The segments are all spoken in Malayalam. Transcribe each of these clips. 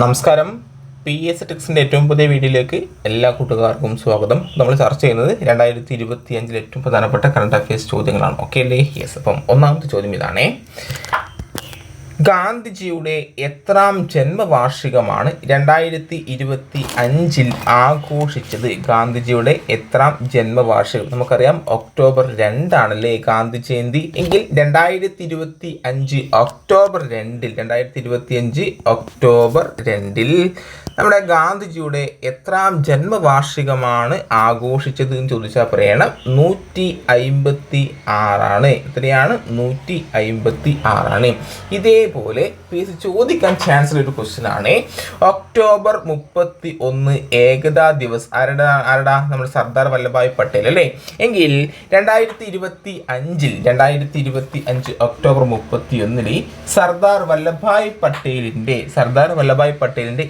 നമസ്കാരം. പി എസ് ടെക്സിന്റെ ഏറ്റവും പുതിയ വീഡിയോയിലേക്ക് എല്ലാ കൂട്ടുകാർക്കും സ്വാഗതം. നമ്മൾ ചർച്ച ചെയ്യുന്നത് രണ്ടായിരത്തി ഇരുപത്തി അഞ്ചിലെ ഏറ്റവും പ്രധാനപ്പെട്ട കറണ്ട് അഫയേഴ്സ് ചോദ്യങ്ങളാണ്. ഓക്കെ അല്ലേ? യെസ് അപ്പം ഒന്നാമത്തെ ചോദ്യം ഇതാണേ. ഗാന്ധിജിയുടെ എത്രാം ജന്മവാർഷികമാണ് രണ്ടായിരത്തി ഇരുപത്തി അഞ്ചിൽ ആഘോഷിച്ചത് ഗാന്ധിജിയുടെ എത്രാം ജന്മവാർഷികം. നമുക്കറിയാം ഒക്ടോബർ രണ്ടാണല്ലേ ഗാന്ധി ജയന്തി എങ്കിൽ രണ്ടായിരത്തി ഇരുപത്തി അഞ്ച് ഒക്ടോബർ രണ്ടിൽ രണ്ടായിരത്തി ഇരുപത്തി അഞ്ച് ഒക്ടോബർ രണ്ടിൽ നമ്മുടെ ഗാന്ധിജിയുടെ എത്രാം ജന്മവാർഷികമാണ് ആഘോഷിച്ചത് എന്ന് ചോദിച്ചാൽ പറയണം. നൂറ്റി അയിമ്പത്തി ആറാണ് എത്രയാണ്? നൂറ്റി അയിമ്പത്തി ആറാണ് ഇതേപോലെ ചോദിക്കാൻ ചാൻസ് ഉള്ള ഒരു ക്വസ്റ്റ്യൻ ആണ്. ഒക്ടോബർ മുപ്പത്തി ഒന്ന് ഏകതാ ദിവസ് ആരുടെ ആരുടെ? നമ്മുടെ സർദാർ വല്ലഭായ് പട്ടേൽ അല്ലേ? എങ്കിൽ രണ്ടായിരത്തി ഇരുപത്തി അഞ്ചിൽ രണ്ടായിരത്തി ഇരുപത്തി അഞ്ച് ഒക്ടോബർ മുപ്പത്തി ഒന്നിൽ സർദാർ വല്ലഭായ് പട്ടേലിന്റെ സർദാർ വല്ലഭായ് പട്ടേലിന്റെ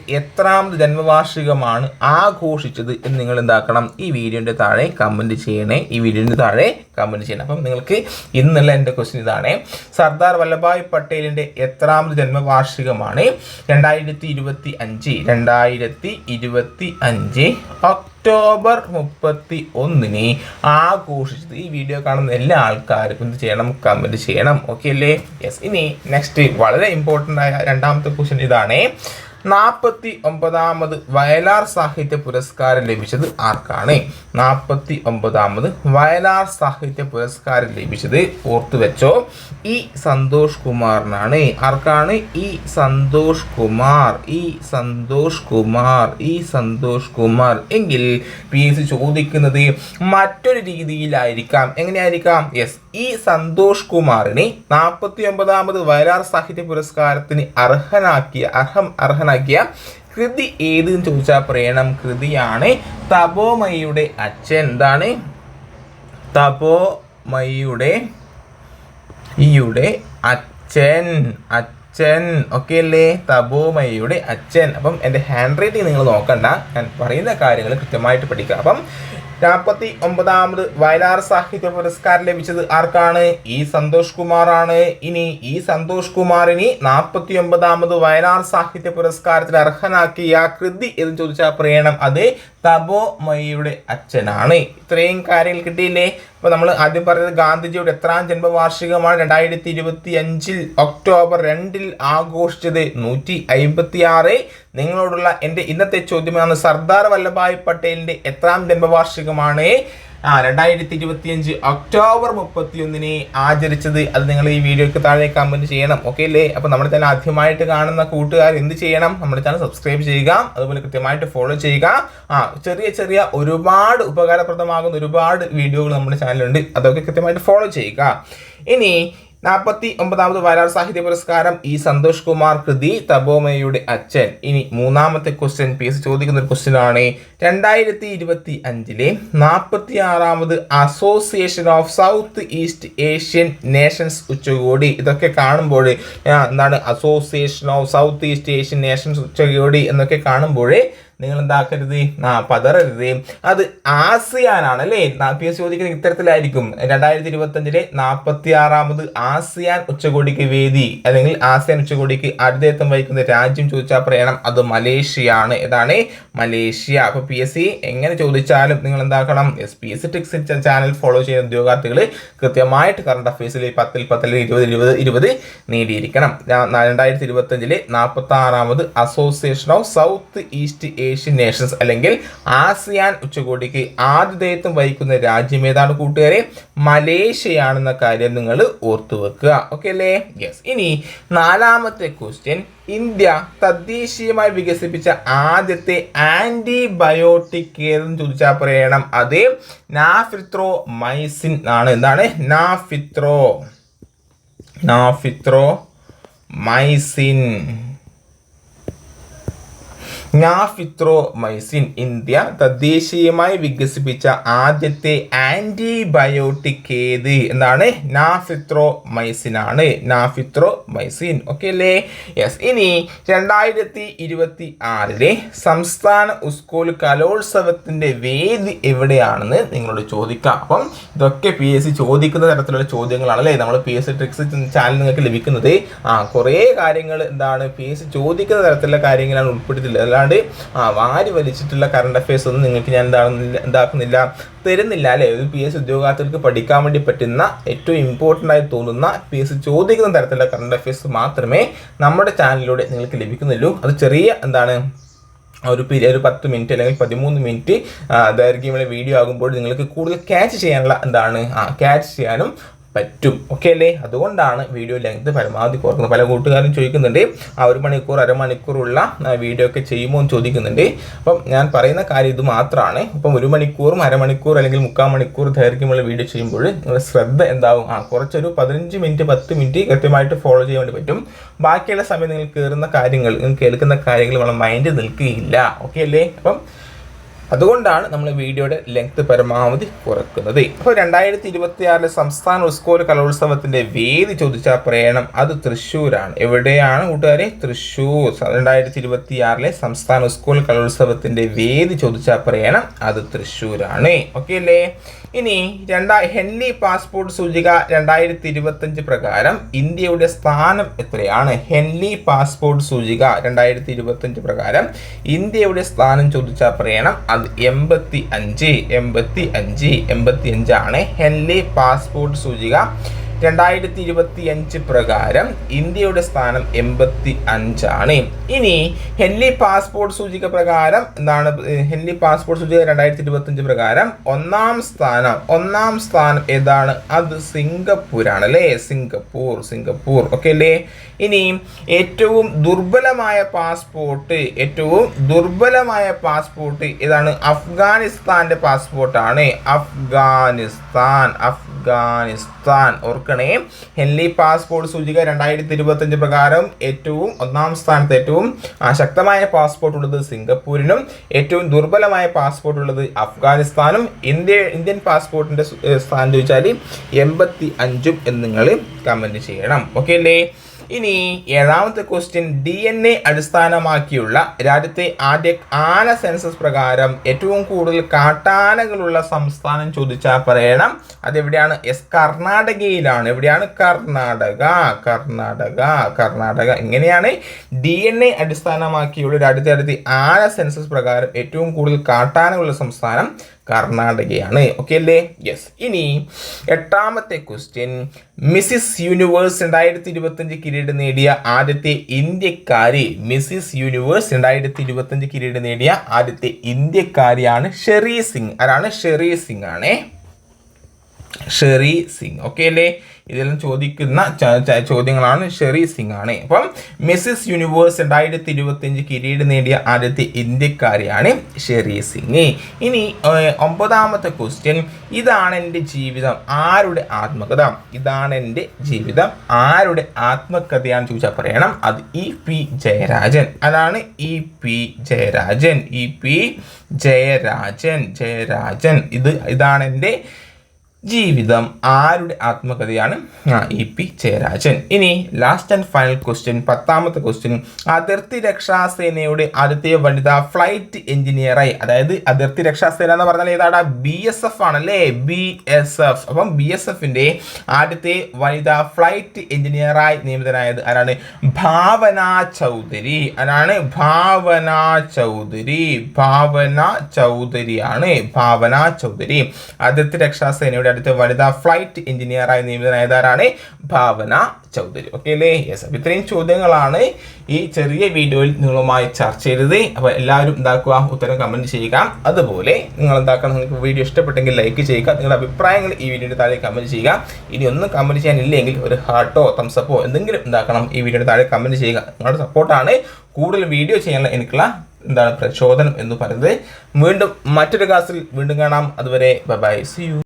എത്രാമത് ജന്മവാർഷികമാണ് ആഘോഷിച്ചത് എന്ന് നിങ്ങൾ എന്താക്കണം? ഈ വീഡിയോന്റെ താഴെ കമന്റ് ചെയ്യണേ. ഈ വീഡിയോന്റെ താഴെ കമന്റ് ചെയ്യണം. അപ്പം നിങ്ങൾക്ക് ഇന്നുള്ള എന്റെ ക്വസ്റ്റ്യൻ ഇതാണ്. സർദാർ വല്ലഭായ് പട്ടേലിന്റെ എത്രാമത് ജന്മവാർഷികമാണ്? രണ്ടായിരത്തി ഇരുപത്തി അഞ്ച് രണ്ടായിരത്തി ഇരുപത്തി അഞ്ച് ഒക്ടോബർ മുപ്പത്തി ഒന്നിന് ആഘോഷിച്ചത്. ഈ വീഡിയോ കാണുന്ന എല്ലാ ആൾക്കാർക്കും എന്ത് ചെയ്യണം. കമന്റ് ചെയ്യണം. ഓക്കെ അല്ലേ? യെസ് ഇനി നെക്സ്റ്റ് വളരെ ഇമ്പോർട്ടന്റ് ആയ രണ്ടാമത്തെ ക്വസ്റ്റ്യൻ ഇതാണ്. നാൽപ്പത്തി ഒമ്പതാമത് വയലാർ സാഹിത്യ പുരസ്കാരം ലഭിച്ചത് ആർക്കാണ്? നാൽപ്പത്തി ഒമ്പതാമത് വയലാർ സാഹിത്യ പുരസ്കാരം ലഭിച്ചത് ഓർത്തു വെച്ചോ. ഈ സന്തോഷ് കുമാറിനാണ്. ആർക്കാണ്? ഈ സന്തോഷ് കുമാർ ഈ സന്തോഷ് കുമാർ ഈ സന്തോഷ് കുമാർ. എങ്കിൽ പി എസ് ചോദിക്കുന്നത് മറ്റൊരു രീതിയിലായിരിക്കാം. എങ്ങനെയായിരിക്കാം? യെസ് ഈ സന്തോഷ് കുമാറിനെ നാൽപ്പത്തി ഒമ്പതാമത് വയലാർ സാഹിത്യ പുരസ്കാരത്തിന് അർഹനാക്കിയ അർഹം അർഹനാക്കിയ കൃതി ഏതെന്ന് ചോദിച്ചാൽ പറയണം കൃതിയാണ് തപോമയുടെ അച്ഛൻ. എന്താണ്? തപോമയുടെ ഈയുടെ അച്ഛൻ. അച്ഛൻ. ഓക്കെ അല്ലേ തപോമയുടെ അച്ഛൻ. അപ്പം എന്റെ ഹാൻഡ് റൈറ്റിംഗ് നിങ്ങൾ നോക്കണ്ട. ഞാൻ പറയുന്ന കാര്യങ്ങൾ കൃത്യമായിട്ട് പഠിക്കുക അപ്പം നാൽപ്പത്തി ഒമ്പതാമത് വയലാർ സാഹിത്യ പുരസ്കാരം ലഭിച്ചത് ആർക്കാണ്? ഈ സന്തോഷ് കുമാറാണ്. ഇനി ഈ സന്തോഷ് കുമാറിന് നാൽപ്പത്തി ഒമ്പതാമത് വയലാർ സാഹിത്യ പുരസ്കാരത്തിന് അർഹനാക്കിയ കൃതി എന്ന് ചോദിച്ചാൽ പറയണം. അത് തപോമയുടെ അച്ഛനാണ്. ഇത്രയും കാര്യങ്ങൾ കിട്ടിയില്ലേ? അപ്പോൾ നമ്മൾ ആദ്യം പറഞ്ഞത് ഗാന്ധിജിയുടെ എത്രാം ജന്മവാർഷികമാണ് രണ്ടായിരത്തി ഇരുപത്തി അഞ്ചിൽ ഒക്ടോബർ രണ്ടിൽ ആഘോഷിച്ചത് നൂറ്റി അയിമ്പത്തി ആറ് നിങ്ങളോടുള്ള എന്റെ ഇന്നത്തെ ചോദ്യമാണ് സർദാർ വല്ലഭായ് പട്ടേലിന്റെ എത്രാം ജന്മവാർഷികമാണ്? ആ രണ്ടായിരത്തി ഇരുപത്തി അഞ്ച് ഒക്ടോബർ മുപ്പത്തി ഒന്നിനെ ആചരിച്ചത്. അത് നിങ്ങൾ ഈ വീഡിയോക്ക് താഴെ കമന്റ് ചെയ്യണം. ഓക്കെ അല്ലേ? അപ്പോൾ നമ്മുടെ ചാനൽ ആദ്യമായിട്ട് കാണുന്ന കൂട്ടുകാർ എന്ത് ചെയ്യണം? നമ്മുടെ ചാനൽ സബ്സ്ക്രൈബ് ചെയ്യുക. അതുപോലെ കൃത്യമായിട്ട് ഫോളോ ചെയ്യുക. ആ ചെറിയ ചെറിയ ഒരുപാട് ഉപകാരപ്രദമാകുന്ന ഒരുപാട് വീഡിയോകൾ നമ്മുടെ ചാനലുണ്ട് അതൊക്കെ കൃത്യമായിട്ട് ഫോളോ ചെയ്യുക. ഇനി നാൽപ്പത്തി ഒമ്പതാമത് വയലാർ സാഹിത്യ പുരസ്കാരം ഈ സന്തോഷ് കുമാർ കൃതി തബോമയുടെ അച്ഛൻ. ഇനി മൂന്നാമത്തെ ക്വസ്റ്റ്യൻ പി എസ് ചോദിക്കുന്ന ഒരു ക്വസ്റ്റ്യൻ ആണ്. രണ്ടായിരത്തി ഇരുപത്തി അഞ്ചിലെ നാൽപ്പത്തി ആറാമത് Association of South East Asian Nations ഉച്ചകോടി. ഇതൊക്കെ കാണുമ്പോൾ എന്താണ് Association of South East Asian Nations ഉച്ചകോടി എന്നൊക്കെ കാണുമ്പോൾ നിങ്ങൾ എന്താക്കരുത് ആ പതറരുത്. അത് ആസിയാനാണ് അല്ലേ പി എസ് ചോദിക്കുന്നത് ഇത്തരത്തിലായിരിക്കും. രണ്ടായിരത്തി ഇരുപത്തി അഞ്ചിലെ നാൽപ്പത്തി ആറാമത് ആസിയാൻ ഉച്ചകോടിക്ക് വേദി അല്ലെങ്കിൽ ആസിയാൻ ഉച്ചകോടിക്ക് ആതിഥേയത്വം വഹിക്കുന്ന രാജ്യം ചോദിച്ചാൽ പറയണം അത് മലേഷ്യ ആണ് ഏതാണ്? മലേഷ്യ. അപ്പൊ പി എസ് സി എങ്ങനെ ചോദിച്ചാലും നിങ്ങൾ എന്താക്കണം S P S C tricks channel follow ചെയ്യുന്ന ഉദ്യോഗാർത്ഥികൾ കൃത്യമായിട്ട് കറണ്ട് അഫയേഴ്സിൽ പത്തിൽ പത്തിൽ ഇരുപത് ഇരുപത് ഇരുപത് നേടിയിരിക്കണം. രണ്ടായിരത്തി ഇരുപത്തി അഞ്ചിലെ നാൽപ്പത്തി ആറാമത് Association of South East Asian Nations അല്ലെങ്കിൽ ആസിയാൻ ഉച്ചകോടിക്ക് ആതിഥേയത്വം വഹിക്കുന്ന രാജ്യം ഏതാണ് കൂട്ടുകാരെ? മലേഷ്യയാണെന്ന കാര്യം നിങ്ങൾ ഓർത്തു വെക്കുക. ഓക്കെ അല്ലേ? യെസ് ഇനി നാലാമത്തെ ക്വസ്റ്റ്യൻ ഇന്ത്യ തദ്ദേശീയമായി വികസിപ്പിച്ച ആദ്യത്തെ ആന്റിബയോട്ടിക് ഏതെന്ന് ചോദിച്ചാൽ പറയണം. അത് നാഫിത്രോ മൈസിൻ ആണ്. എന്താണ്? നാഫിത്രോ. നാഫിത്രോ മൈസിൻ. നാഫിത്രോമൈസിൻ ഇന്ത്യ തദ്ദേശീയമായി വികസിപ്പിച്ച ആദ്യത്തെ ആന്റിബയോട്ടിക് ഏത് എന്താണ്? നാഫിത്രോമൈസിൻ ആണ് നാഫിത്രോമൈസിൻ ഓക്കെ അല്ലേ? യെസ് ഇനി രണ്ടായിരത്തി ഇരുപത്തി ആറിലെ സംസ്ഥാന സ്കൂൾ കലോത്സവത്തിന്റെ വേദി എവിടെയാണെന്ന് നിങ്ങളോട് ചോദിക്കാം. അപ്പം ഇതൊക്കെ പി എസ് സി ചോദിക്കുന്ന തരത്തിലുള്ള ചോദ്യങ്ങളാണ് അല്ലേ? നമ്മൾ P S C tricks channel നിങ്ങൾക്ക് ലഭിക്കുന്നത്. ആ കുറേ കാര്യങ്ങൾ എന്താണ് പി എസ് സി ചോദിക്കുന്ന തരത്തിലുള്ള കാര്യങ്ങളാണ് ഉൾപ്പെടുത്തിയിട്ടുള്ളത്. അല്ലാണ്ട് ആ വാരി വലിച്ചിട്ടുള്ള കറണ്ട് അഫയേഴ്സ് ഒന്നും നിങ്ങൾക്ക് ഞാൻ എന്താണെന്നില്ല എന്താക്കുന്നില്ല തരുന്നില്ല അല്ലേ? ഒരു പി എസ് ഉദ്യോഗാർത്ഥികൾക്ക് പഠിക്കാൻ വേണ്ടി പറ്റുന്ന ഏറ്റവും ഇമ്പോർട്ടന്റ് ആയി തോന്നുന്ന പി എസ് ചോദിക്കുന്ന തരത്തിലുള്ള കറണ്ട് അഫയേഴ്സ് മാത്രമേ നമ്മുടെ ചാനലിലൂടെ നിങ്ങൾക്ക് ലഭിക്കുന്നുള്ളൂ. അത് ചെറിയ എന്താണ് ഒരു പീരിയ ഒരു പത്ത് മിനിറ്റ് അല്ലെങ്കിൽ പതിമൂന്ന് മിനിറ്റ് ദൈർഘ്യമുള്ള വീഡിയോ ആകുമ്പോൾ നിങ്ങൾക്ക് കൂടുതൽ ക്യാച്ച് ചെയ്യാനുള്ള എന്താണ് ആ ക്യാച്ച് ചെയ്യാനും പറ്റും. ഓക്കെ അല്ലേ? അതുകൊണ്ടാണ് വീഡിയോ ലെങ്ത് പരമാവധി കുറക്കുന്നത്. പല കൂട്ടുകാരും ചോദിക്കുന്നുണ്ട് ആ ഒരു മണിക്കൂർ അരമണിക്കൂറുള്ള വീഡിയോ ഒക്കെ ചെയ്യുമോ എന്ന് ചോദിക്കുന്നുണ്ട്. അപ്പം ഞാൻ പറയുന്ന കാര്യം ഇത് മാത്രമാണ് അപ്പം ഒരു മണിക്കൂറും അരമണിക്കൂർ അല്ലെങ്കിൽ മുക്കാൽ മണിക്കൂർ ദൈർഘ്യമുള്ള വീഡിയോ ചെയ്യുമ്പോൾ നിങ്ങളുടെ ശ്രദ്ധ എന്താവും? ആ കുറച്ചൊരു പതിനഞ്ച് മിനിറ്റ് പത്ത് മിനിറ്റ് കൃത്യമായിട്ട് ഫോളോ ചെയ്യാൻ വേണ്ടി പറ്റും. ബാക്കിയുള്ള സമയം നിങ്ങൾ കയറുന്ന കാര്യങ്ങൾ നിങ്ങൾ കേൾക്കുന്ന കാര്യങ്ങൾ നമ്മളെ മൈൻഡ് നിൽക്കുകയില്ല. ഓക്കെ അല്ലേ? അപ്പം അതുകൊണ്ടാണ് നമ്മൾ വീഡിയോയുടെ ലെങ്ത് പരമാവധി കുറക്കുന്നത്. അപ്പോൾ രണ്ടായിരത്തി ഇരുപത്തി ആറിലെ സംസ്ഥാന സ്കൂൾ കലോത്സവത്തിന്റെ വേദി ചോദിച്ചാൽ പറയണം അത് തൃശ്ശൂരാണ്. എവിടെയാണ് കൂട്ടുകാരെ? തൃശ്ശൂർ. രണ്ടായിരത്തി ഇരുപത്തി ആറിലെ സംസ്ഥാന ഉസ്കോൽ കലോത്സവത്തിന്റെ വേദി ചോദിച്ചാൽ പറയണം അത് തൃശ്ശൂരാണ്. ഓക്കെ അല്ലേ? ഇനി രണ്ടാ ഹെൻലി പാസ്പോർട്ട് സൂചിക രണ്ടായിരത്തി ഇരുപത്തഞ്ച് പ്രകാരം ഇന്ത്യയുടെ സ്ഥാനം എത്രയാണ്? ഹെൻലി പാസ്പോർട്ട് സൂചിക രണ്ടായിരത്തി ഇരുപത്തഞ്ച് പ്രകാരം ഇന്ത്യയുടെ സ്ഥാനം ചോദിച്ചാൽ പറയണം. അത് എൺപത്തി അഞ്ച് എൺപത്തി അഞ്ച് എൺപത്തി അഞ്ചാണ് ഹെൻലി പാസ്പോർട്ട് സൂചിക. രണ്ടായിരത്തി ഇരുപത്തി അഞ്ച് പ്രകാരം ഇന്ത്യയുടെ സ്ഥാനം എൺപത്തി അഞ്ചാണ് ഇനി ഹെൻലി പാസ്പോർട്ട് സൂചിക പ്രകാരം എന്താണ് ഹെൻലി പാസ്പോർട്ട് സൂചിക രണ്ടായിരത്തി ഇരുപത്തി അഞ്ച് പ്രകാരം ഒന്നാം സ്ഥാനം ഒന്നാം സ്ഥാനം ഏതാണ്? അത് സിംഗപ്പൂരാണ് അല്ലേ? Singapore Singapore. ഓക്കെ അല്ലേ? ഇനി ഏറ്റവും ദുർബലമായ പാസ്പോർട്ട് ഏറ്റവും ദുർബലമായ പാസ്പോർട്ട് ഏതാണ്? അഫ്ഗാനിസ്ഥാന്റെ പാസ്പോർട്ടാണ്. അഫ്ഗാനിസ്ഥാൻ അഫ്ഗാനിസ്ഥാൻ. ഓർക്കണേ. ഹെൻലി പാസ്പോർട്ട് സൂചിക രണ്ടായിരത്തി ഇരുപത്തഞ്ച് പ്രകാരം ഏറ്റവും ഒന്നാം സ്ഥാനത്ത് ഏറ്റവും ശക്തമായ പാസ്പോർട്ട് ഉള്ളത് സിംഗപ്പൂരിനും ഏറ്റവും ദുർബലമായ പാസ്പോർട്ട് ഉള്ളത് അഫ്ഗാനിസ്ഥാനും ഇന്ത്യ ഇന്ത്യൻ പാസ്പോർട്ടിന്റെ സ്ഥാനം ചോദിച്ചാൽ എൺപത്തി അഞ്ചും എന്ന് നിങ്ങൾ കമന്റ് ചെയ്യണം. ഓക്കെ അല്ലേ? ഇനി ഏഴാമത്തെ ക്വസ്റ്റ്യൻ ഡി എൻ എ അടിസ്ഥാനമാക്കിയുള്ള രാജ്യത്തെ ആദ്യ ആന സെൻസസ് പ്രകാരം ഏറ്റവും കൂടുതൽ കാട്ടാനകളുള്ള സംസ്ഥാനം ചോദിച്ചാൽ പറയണം. അതെവിടെയാണ്? എസ് കർണാടകയിലാണ്. എവിടെയാണ്? കർണാടക കർണാടക കർണാടക. ഇങ്ങനെയാണ് ഡി എൻ എ അടിസ്ഥാനമാക്കിയുള്ള രാജ്യത്തെ അടുത്ത് ആന സെൻസസ് പ്രകാരം ഏറ്റവും കൂടുതൽ കാട്ടാനകളുള്ള സംസ്ഥാനം കർണാടകയാണ്. ഓക്കെ അല്ലേ? യെസ് ഇനി എട്ടാമത്തെ ക്വസ്റ്റ്യൻ മിസ്സിസ് യൂണിവേഴ്സ് രണ്ടായിരത്തി ഇരുപത്തഞ്ച് കിരീടം നേടിയ ആദ്യത്തെ ഇന്ത്യക്കാരി മിസ്സിസ് യൂണിവേഴ്സ് രണ്ടായിരത്തി ഇരുപത്തഞ്ച് കിരീടം നേടിയ ആദ്യത്തെ ഇന്ത്യക്കാരിയാണ് ഷെറി സിംഗ്. ആരാണ്? ഷെറി സിംഗ് ആണേ. ഷെറി സിംഗ്. ഓക്കെ അല്ലേ? ഇതെല്ലാം ചോദിക്കുന്ന ചോദ്യങ്ങളാണ് ഷെറി സിംഗ് ആണ്. അപ്പം മിസ്സിസ് യൂണിവേഴ്സ് രണ്ടായിരത്തി ഇരുപത്തി അഞ്ച് കിരീടം നേടിയ ആദ്യത്തെ ഇന്ത്യക്കാരിയാണ് ഷെറി സിംഗ്. ഇനി ഒമ്പതാമത്തെ ക്വസ്റ്റ്യൻ ഇതാണ് എന്റെ ജീവിതം. ആരുടെ ആത്മകഥ? ഇതാണ് എന്റെ ജീവിതം. ആരുടെ ആത്മകഥയാണ് ചോദിച്ചാൽ പറയണം. അത് ഇ പി ജയരാജൻ. അതാണ് E P Jayarajan. E P Jayarajan. Jayarajan. ഇത് ഇതാണ് എന്റെ ജീവിതം ആരുടെ ആത്മകഥയാണ്? E P Jayarajan. ഇനി ലാസ്റ്റ് ആൻഡ് ഫൈനൽ ക്വസ്റ്റ്യൻ പത്താമത്തെ ക്വസ്റ്റ്യൻ അതിർത്തി രക്ഷാസേനയുടെ ആദ്യത്തെ വനിത ഫ്ലൈറ്റ് എഞ്ചിനീയറായി അതായത് അതിർത്തി രക്ഷാസേന എന്ന് പറഞ്ഞാൽ ഏതാണ് ബി എസ് എഫ് ആണല്ലേ? ബി എസ് എഫ് അപ്പം ബി എസ് എഫിന്റെ ആദ്യത്തെ വനിത ഫ്ലൈറ്റ് എഞ്ചിനീയറായി നിയമിതനായത് ആരാണ്? ഭാവന ചൗധരി. ആരാണ്? ഭാവന ചൗധരി. ഭാവന ചൗധരിയാണ്. ഭാവന ചൗധരി. അതിർത്തി രക്ഷാസേനയുടെ അടുത്ത വനിതാ ഫ്ലൈറ്റ് എഞ്ചിനീയറായി നിയമിതനായതാരാണ് ഭാവന ചൗധരി. ഓക്കെ അല്ലേ? യെസ് അപ്പം ഇത്രയും ചോദ്യങ്ങളാണ് ഈ ചെറിയ വീഡിയോയിൽ നിങ്ങളുമായി ചർച്ച ചെയ്തത്. അപ്പോൾ എല്ലാവരും എന്താക്കുക? ഉത്തരം കമന്റ് ചെയ്യുക. അതുപോലെ നിങ്ങൾ എന്താക്കണം നിങ്ങൾക്ക് വീഡിയോ ഇഷ്ടപ്പെട്ടെങ്കിൽ ലൈക്ക് ചെയ്യുക. നിങ്ങളുടെ അഭിപ്രായങ്ങൾ ഈ വീഡിയോയുടെ താഴെ കമന്റ് ചെയ്യുക. ഇനി ഒന്നും കമന്റ് ചെയ്യാനില്ലെങ്കിൽ ഒരു ഹാർട്ടോ തംസപ്പോ എന്തെങ്കിലും എന്താക്കണം? ഈ വീഡിയോയുടെ താഴെ കമന്റ് ചെയ്യുക. നിങ്ങളുടെ സപ്പോർട്ടാണ് കൂടുതൽ വീഡിയോ ചെയ്യാനുള്ള എനിക്കുള്ള എന്താണ് പ്രചോദനം എന്ന് പറയുന്നത്. വീണ്ടും മറ്റൊരു ക്ലാസ്സിൽ വീണ്ടും കാണാം. അതുവരെ ബൈ സി യു